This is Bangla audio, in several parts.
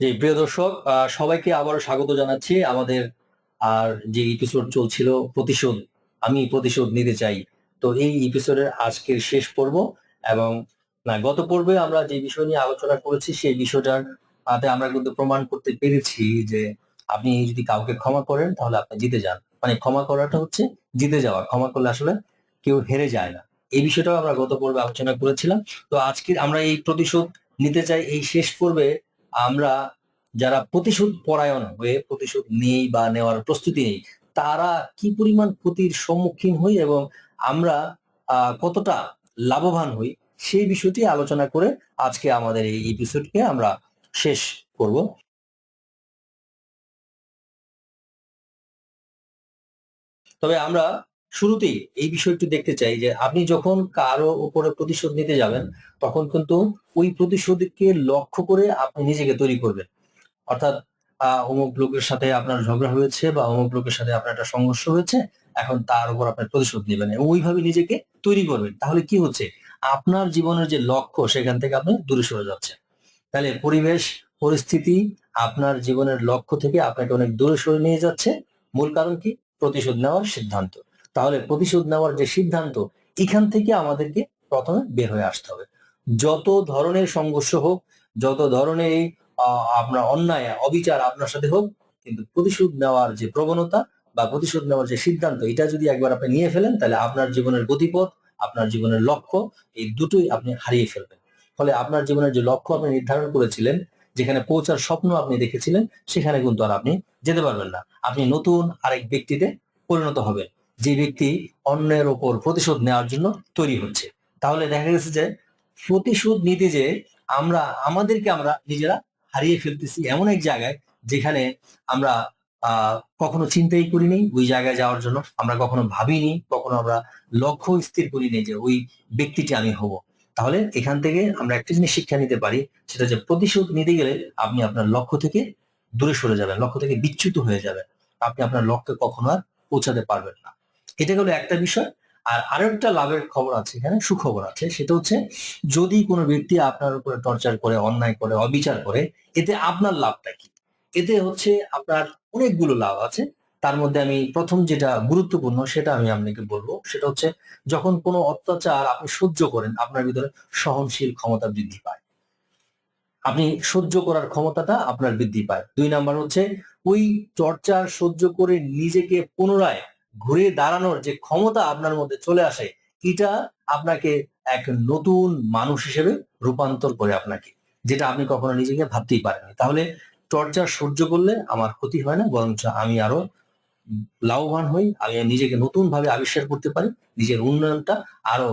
জি, প্রিয় দর্শক সবাইকে আবারও স্বাগত জানাচ্ছি। আমাদের আর যে এপিসোড চলছিল, প্রতিশোধ, আমি প্রতিশোধ নিতে চাই। তো এই এপিসোডের আজকের শেষ পর্ব এবং, না, গত পর্বে আমরা যে বিষয় নিয়ে আলোচনা করেছি, সেই বিষয়টার আতে আমরা কিন্তু প্রমাণ করতে পেরেছি যে আপনি যদি কাউকে ক্ষমা করেন, তাহলে আপনি জিতে যান। মানে ক্ষমা করাটা হচ্ছে জিতে যাওয়া। ক্ষমা করলে আসলে কেউ হেরে যায় না। এই বিষয়টাও আমরা গত পর্বে আলোচনা করেছিলাম। তো আজকে আমরা এই প্রতিশোধ নিতে চাই, এই শেষ পর্বে আমরা যারা প্রতিশোধ পরায়ণ হয়ে প্রতিশোধ নেই বা নেওয়ার প্রস্তুতি নেই, তারা কি পরিমাণ ক্ষতির সম্মুখীন হই এবং আমরা কতটা লাভবান হই সেই বিষয়টি আলোচনা করে আজকে আমাদের এই এপিসোডকে আমরা শেষ করব। তবে আমরা শুরুতেই এই বিষয়টি দেখতে চাই যে আপনি যখন কারও উপরে প্রতিশোধ নিতে যাবেন, তখন কিন্তু ওই প্রতিশোধকে লক্ষ্য করে আপনি নিজেকে তৈরি করবেন। অর্থাৎ অমুক লোকের সাথে আপনার ঝগড়া হয়েছে বা অমুক লোকের সাথে আপনার একটা সংঘর্ষ হয়েছে, এখন তার উপর আপনার প্রতিশোধ নেবেন এবং ওইভাবে নিজেকে তৈরি করবেন। তাহলে কি হচ্ছে? আপনার জীবনের যে লক্ষ্য, সেখান থেকে আপনি দূরে সরে যাচ্ছেন। তাহলে পরিবেশ, পরিস্থিতি আপনার জীবনের লক্ষ্য থেকে আপনাকে অনেক দূরে সরে নিয়ে যাচ্ছে। মূল কারণ কি? প্রতিশোধ নেওয়ার সিদ্ধান্ত। তাহলে প্রতিশোধ নেওয়ার যে সিদ্ধান্ত, এখান থেকে আমাদেরকে প্রথমে বের হয়ে আসতে হবে। যত ধরনের সংঘর্ষ হোক, যত ধরনের আপনার অন্যায়, অবিচার আপনার সাথে হোক, কিন্তু প্রতিশোধ নেওয়ার যে প্রবণতা বা প্রতিশোধ নেওয়ার যে সিদ্ধান্ত, এটা যদি একবার আপনি নিয়ে ফেলেন, তাহলে আপনার জীবনের গতিপথ, আপনার জীবনের লক্ষ্য, এই দুটোই আপনি হারিয়ে ফেলবেন। ফলে আপনার জীবনের যে লক্ষ্য আপনি নির্ধারণ করেছিলেন, যেখানে পৌঁছার স্বপ্ন আপনি দেখেছিলেন, সেখানে কিন্তু আর আপনি যেতে পারবেন না। আপনি নতুন আরেক ব্যক্তিতে পরিণত হবেন। যে ব্যক্তি অন্যের ওপর প্রতিশোধ নেওয়ার জন্য তৈরি হচ্ছে। তাহলে দেখা গেছে যে প্রতিশোধ নিতে যে আমরা, আমাদেরকে আমরা নিজেরা হারিয়ে ফেলতেছি এমন এক জায়গায় যেখানে আমরা কখনো চিন্তাই করিনি ওই জায়গায় যাওয়ার জন্য। আমরা কখনো ভাবিনি, কখনো আমরা লক্ষ্য স্থির করিনি যে ওই ব্যক্তিটি আমি হব। তাহলে এখান থেকে আমরা একটা জিনিস শিক্ষা নিতে পারি, সেটা যে প্রতিশোধ নিতে গেলে আপনি আপনার লক্ষ্য থেকে দূরে সরে যাবেন, লক্ষ্য থেকে বিচ্যুত হয়ে যাবেন। আপনি আপনার লক্ষ্যে কখনো আর পৌঁছাতে পারবেন না। এটা হলো একটা বিষয়। আর আরেকটা লাভের খবর আছে, এখানে সুখবর আছে, সেটা হচ্ছে যদি কোনো ব্যক্তি আপনার উপরে টর্চার করে, অন্যায় করে, অবিচার করে, এতে আপনার লাভটা কি? এতে হচ্ছে আপনার অনেকগুলো লাভ আছে। তার মধ্যে আমি প্রথম যেটা গুরুত্বপূর্ণ, সেটা আমি আপনাকে বলব, সেটা হচ্ছে যখন কোনো অত্যাচার আপনি সহ্য করেন, আপনার ভিতরে সহনশীল ক্ষমতা বৃদ্ধি পায়। আপনি সহ্য করার ক্ষমতাটা আপনার বৃদ্ধি পায়। দুই নাম্বার হচ্ছে ওই টর্চার সহ্য করে নিজেকে পুনরায় ঘুরে দাঁড়ানোর যে ক্ষমতা আপনার মধ্যে চলে আসে, এটা আপনাকে এক নতুন মানুষ হিসেবে রূপান্তর করে আপনাকে, যেটা আপনি কখনো নিজেকে ভাবতেই পারেননি। তাহলে টর্চার সহ্য করলে আমার ক্ষতি হয় না, বরঞ্চ আমি আরও লাভবান হই, আমি নিজেকে নতুন ভাবে আবিষ্কার করতে পারি, নিজের উন্নয়নটা আরও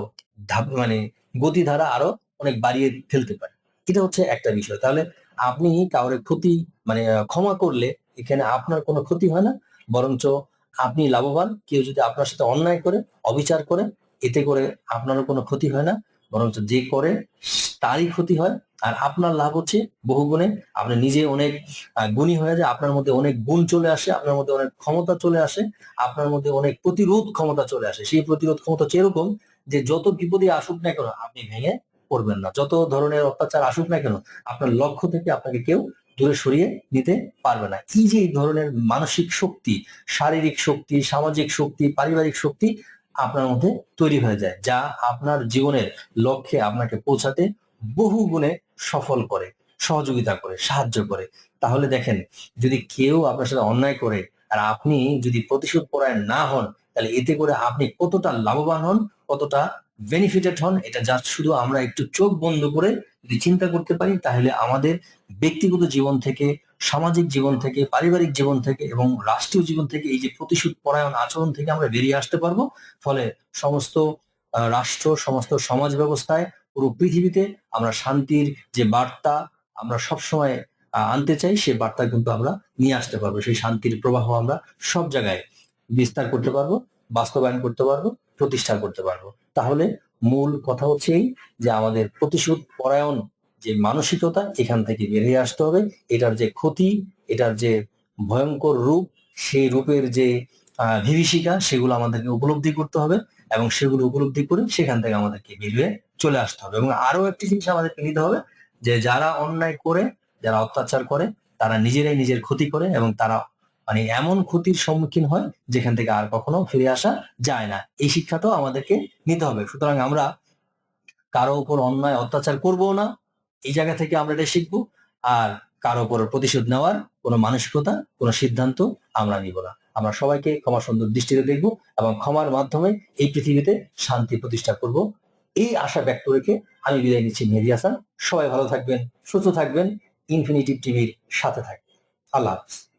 মানে গতিধারা আরও অনেক বাড়িয়ে ফেলতে পারি। এটা হচ্ছে একটা বিষয়। তাহলে আপনি কাউরে ক্ষতি মানে ক্ষমা করলে এখানে আপনার কোনো ক্ষতি হয় না, বরঞ্চ আপনি লাভবান, কেউ যদি আপনার সাথে অন্যায় করে, অবিচার করে, এতে করে আপনারও কোনো ক্ষতি হয় না, বরঞ্চ যে করে, তারই ক্ষতি হয়। আর আপনার লাভ হচ্ছে বহু গুণে আপনি নিজে অনেক গুণী হয়ে যায়, আপনার মধ্যে অনেক গুণ চলে আসে, আপনার মধ্যে অনেক ক্ষমতা চলে আসে, আপনার মধ্যে অনেক প্রতিরোধ ক্ষমতা চলে আসে। সেই প্রতিরোধ ক্ষমতা এরকম যে যত বিপদে আসুক না কেন, আপনি ভেঙে পড়বেন না। যত ধরনের অত্যাচার আসুক না কেন, আপনার লক্ষ্য থেকে আপনাকে কেউ দূরে সরিয়ে নিতে পারবে না। এই যে ধরনের মানসিক শক্তি, শারীরিক শক্তি, সামাজিক শক্তি, পারিবারিক শক্তি আপনার মধ্যে তৈরি হয়ে যায়, যা আপনার জীবনের লক্ষ্যে আপনাকে পৌঁছাতে বহু গুণে সফল করে, সহযোগিতা করে, সাহায্য করে। তাহলে দেখেন, যদি কেউ আপনার সাথে অন্যায় করে আর আপনি যদি প্রতিশোধ পরায়ণ না হন, তাহলে এতে করে আপনি কতটা লাভবান হন, কতটা বেনিফিটেড হন, এটা যা শুধু আমরা একটু চোখ বন্ধ করে যদি চিন্তা করতে পারি, তাহলে আমাদের ব্যক্তিগত জীবন থেকে, সামাজিক জীবন থেকে, পারিবারিক জীবন থেকে এবং রাষ্ট্রীয় জীবন থেকে এই যে প্রতিশোধ পরায়ণ আচরণ থেকে আমরা বেরিয়ে আসতে পারব। ফলে সমস্ত রাষ্ট্র, সমস্ত সমাজ ব্যবস্থায় পুরো পৃথিবীতে আমরা শান্তির যে বার্তা আমরা সবসময় আনতে চাই সেই বার্তা কিন্তু আমরা নিয়ে আসতে পারব। সেই শান্তির প্রবাহ আমরা সব জায়গায় বিস্তার করতে পারব, বাস্তবায়ন করতে পারব, প্রতিষ্ঠা করতে পারব। তাহলে মূল কথা হচ্ছে এই যে আমাদের প্রতিশোধ পরায়ণ যে মানসিকতা এখান থেকে বেরিয়ে আসতে হবে, এটার যে ক্ষতি, এটার যে ভয়ঙ্কর রূপ, সেই রূপের যে বিভীষিকা, সেগুলো আমাদেরকে উপলব্ধি করতে হবে এবং সেগুলো উপলব্ধি করে সেখান থেকে আমাদেরকে বেরিয়ে চলে আসতে হবে এবং আরও একটি জিনিস আমাদেরকে নিতে হবে যে যারা অন্যায় করে, যারা অত্যাচার করে, তারা নিজেরাই নিজের ক্ষতি করে এবং তারা মানে এমন ক্ষতির সম্মুখীন হয় যেখান থেকে আর কখনো ফিরে আসা যায় না। এই শিক্ষাটাও আমাদেরকে নিতে হবে। সুতরাং আমরা কারও উপর অন্যায়, অত্যাচার করব না। এই জায়গা থেকে আমরা এটা শিখব। আর কারও উপর প্রতিশোধ নেওয়ার কোনো মানসিকতা, কোনো সিদ্ধান্ত আমরা নিব না। আমরা সবাইকে ক্ষমা সুন্দর দৃষ্টিতে দেখব এবং ক্ষমার মাধ্যমে এই পৃথিবীতে শান্তি প্রতিষ্ঠা করব। এই আশা ব্যক্ত রেখে আমি বিদায় নিচ্ছি মেহেদি হাসান। সবাই ভালো থাকবেন, সুস্থ থাকবেন ইনফিনিটিভ টিভির সাথে থাকবেন। আল্লাহ হাফিজ।